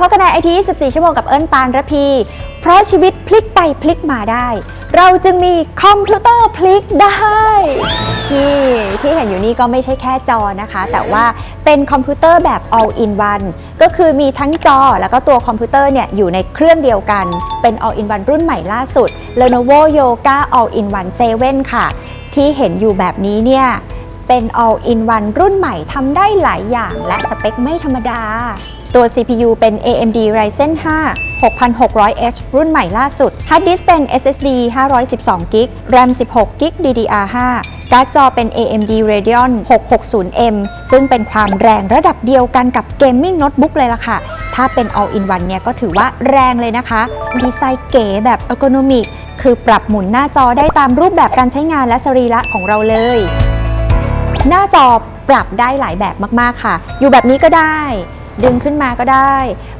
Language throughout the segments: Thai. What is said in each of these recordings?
พบกันในไอที14 ชั่วโมงกับเอิญปานระพี เพราะชีวิตพลิกไปพลิกมาได้ เราจึงมีคอมพิวเตอร์พลิกได้นี่ที่เห็นอยู่นี่ก็ไม่ใช่แค่จอนะคะ แต่ว่าเป็นคอมพิวเตอร์แบบ all in one ก็คือมีทั้งจอแล้วก็ตัวคอมพิวเตอร์เนี่ยอยู่ในเครื่องเดียวกัน เป็น all in one รุ่นใหม่ล่าสุด Lenovo Yoga all in one 7 ค่ะ ที่เห็นอยู่แบบนี้เนี่ย เป็น all in one รุ่นใหม่ทำได้หลายอย่างและสเปคไม่ธรรมดา ตัว CPU เป็น AMD Ryzen 5 6600H รุ่นใหม่ล่าสุด Hard Disk เป็น SSD 512 g b RAM 16 g b DDR5 การ์ดจอเป็น AMD Radeon 660M ซึ่งเป็นความแรงระดับเดียวกันกับ Gaming Notebook เลยล่ะค่ะ ถ้าเป็น all in one เนี่ยก็ถือว่าแรงเลยนะคะ ดีไซน์เก๋แบบ ergonomic คือปรับหมุนหน้าจอได้ตามรูปแบบการใช้งานและสรีระของเราเลย อปรับได้หลายแบบมาก ๆ ค่ะ อยู่แบบนี้ก็ได้ ดึงขึ้นมาก็ได้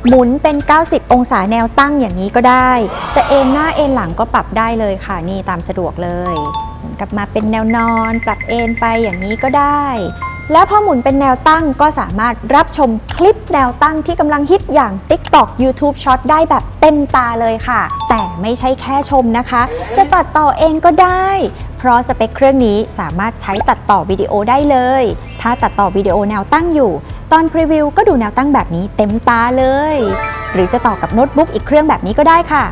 หมุนเป็น 90 องศาแนวตั้งอย่างนี้ก็ได้ จะเอนหน้าเอนหลังก็ปรับได้เลยค่ะ นี่ตามสะดวกเลยหมุนกลับมาเป็นแนวนอน ปรับเอนไปอย่างนี้ก็ได้แล้วพอหมุนเป็นแนวตั้งก็สามารถรับชมคลิปแนวตั้งที่กำลังฮิตอย่าง TikTok YouTube Short ได้แบบเต็มตาเลยค่ะ แต่ไม่ใช่แค่ชมนะคะ จะตัดต่อเองก็ได้ ราะสเปคเครื่องนี้สามารถใช้ตัดต่อวิดีโอได้เลย ถ้าตัดต่อวิดีโอแนวตั้งอยู่ ตอนพรีวิวก็ดูแนวตั้งแบบนี้เต็มตาเลย หรือจะต่อกับโน้ตบุ๊กอีกเครื่องแบบนี้ก็ได้ค่ะ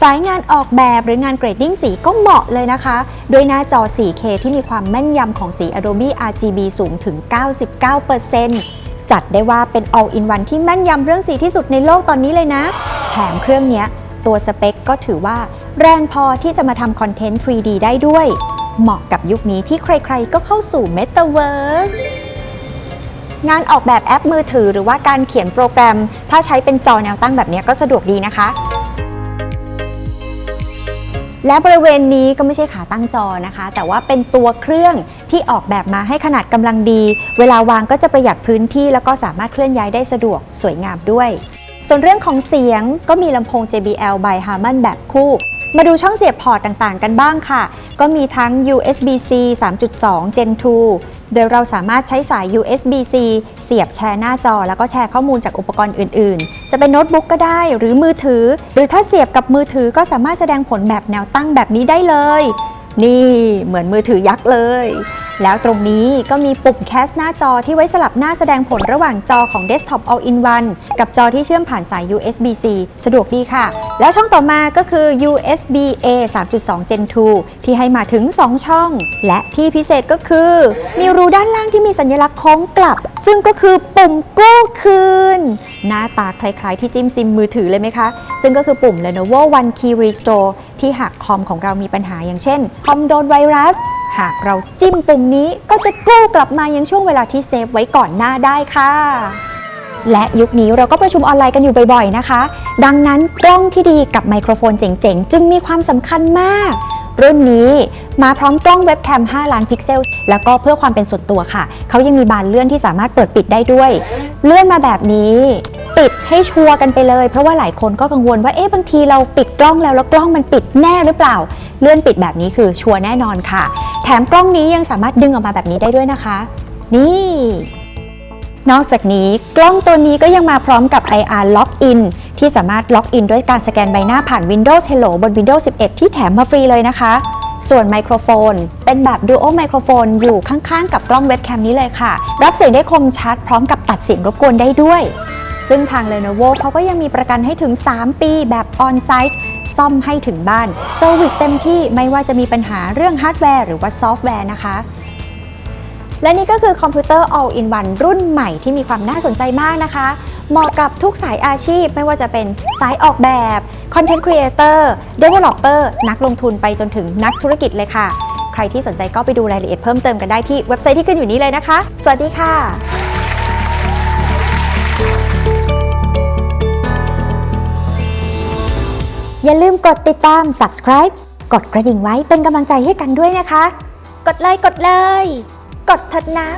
สายงานออกแบบหรืองานเกรดดิ้งสีก็เหมาะเลยนะคะ ด้วยหน้าจอ 4K ที่มีความแม่นยำของสี Adobe RGB สูงถึง 99%จัดได้ว่าเป็น all in one ที่แม่นยำเรื่องสีที่สุดในโลกตอนนี้เลยนะ แถมเครื่องนี้ตัวสเปคก็ถือว่า แรงพอที่จะมาทำคอนเทนต์ 3D ได้ด้วย เหมาะกับยุคนี้ที่ใครๆก็เข้าสู่ Metaverse งานออกแบบแอปมือถือหรือว่าการเขียนโปรแกรม ถ้าใช้เป็นจอแนวตั้งแบบนี้ก็สะดวกดีนะคะ และบริเวณนี้ก็ไม่ใช่ขาตั้งจอนะคะ แต่ว่าเป็นตัวเครื่องที่ออกแบบมาให้ขนาดกำลังดี เวลาวางก็จะประหยัดพื้นที่ แล้วก็สามารถเคลื่อนย้ายได้สะดวกสวยงามด้วย ส่วนเรื่องของเสียงก็มีลำโพง JBL by Harman แบบคู่ มาดูช่องเสียบพอร์ตต่างๆ กันบ้างค่ะ ก็มีทั้ง USB-C 3.2 Gen 2 โดยเราสามารถใช้สาย USB-C เสียบแชร์หน้าจอ แล้วก็แชร์ข้อมูลจากอุปกรณ์อื่นๆ จะเป็นโน้ตบุ๊กก็ได้หรือมือถือ หรือถ้าเสียบกับมือถือก็สามารถแสดงผลแบบแนวตั้งแบบนี้ได้เลย นี่เหมือนมือถือยักษ์เลย แล้วตรงนี้ก็มีปุ่มแคสหน้าจอที่ไว้สลับหน้าแสดงผลระหว่างจอของ Desktop All-in-One กับจอที่เชื่อมผ่านสาย USB-C สะดวกดีค่ะ และช่องต่อมาก็คือ USB-A 3.2 Gen 2 ที่ให้มาถึง 2 ช่อง และที่พิเศษก็คือ มีรูด้านล่างที่มีสัญลักษณ์โค้งกลับ ซึ่งก็คือปุ่มกู้คืน หน้าตาคล้ายๆที่จิ้มซิมมือถือเลยไหมคะ ซึ่งก็คือปุ่ม Lenovo One Key Restore ที่หากคอมของเรามีปัญหาอย่างเช่น คอมโดนไวรัส หากเราจิ้มปุ่มนี้ก็จะกู้กลับมายังช่วงเวลาที่เซฟไว้ก่อนหน้าได้ค่ะ และยุคนี้เราก็ประชุมออนไลน์กันอยู่บ่อยๆนะคะ ดังนั้นกล้องที่ดีกับไมโครโฟนเจ๋งๆ จึงมีความสำคัญมาก รุ่นนี้มาพร้อมกล้องเว็บแคม 5 ล้านพิกเซล แล้วก็เพื่อความเป็นส่วนตัวค่ะ เขายังมีบานเลื่อนที่สามารถเปิดปิดได้ด้วย เลื่อนมาแบบนี้ ปิดให้ชัวร์กันไปเลย เพราะว่าหลายคนก็กังวลว่าเอ๊ะบางทีเราปิดกล้องแล้วแล้วกล้องมันปิดแน่หรือเปล่า เลื่อนปิดแบบนี้คือชัวร์แน่นอนค่ะ แถมกล้องนี้ยังสามารถดึงออกมาแบบนี้ได้ด้วยนะคะ นี่นอกจากนี้กล้องตัวนี้ก็ยังมาพร้อมกับ IR Lock-in ที่สามารถล็อกอินด้วยการสแกนใบหน้าผ่าน Windows Hello บน Windows 11 ที่แถมมาฟรีเลยนะคะ ส่วนไมโครโฟน เป็นแบบ Dual ไมโครโฟนอยู่ข้างๆ กับกล้องเว็บแคมนี้เลยค่ะ รับเสียงได้คมชัดพร้อมกับตัดเสียงรบกวนได้ด้วย ซึ่งทาง Lenovo เขาก็ยังมีประกันให้ถึง 3 ปีแบบ On-site ซ่อมให้ถึงบ้านเซอร์วิสเต็มที่ไม่ว่าจะมีปัญหาเรื่องฮาร์ดแวร์หรือว่าซอฟต์แวร์นะคะ และนี่ก็คือคอมพิวเตอร์ All in One รุ่นใหม่ที่มีความน่าสนใจมากนะคะ เหมาะกับทุกสายอาชีพ ไม่ว่าจะเป็นสายออกแบบ Content Creator Developer นักลงทุนไปจนถึงนักธุรกิจเลยค่ะ ใครที่สนใจก็ไปดูรายละเอียดเพิ่มเติมกันได้ที่เว็บไซต์ที่ขึ้นอยู่นี้เลยนะคะ สวัสดีค่ะ อย่าลืมกดติดตาม subscribe กดกระดิ่งไว้เป็นกำลังใจให้กันด้วยนะคะ กดเลยกดเลย กดเถิดนะ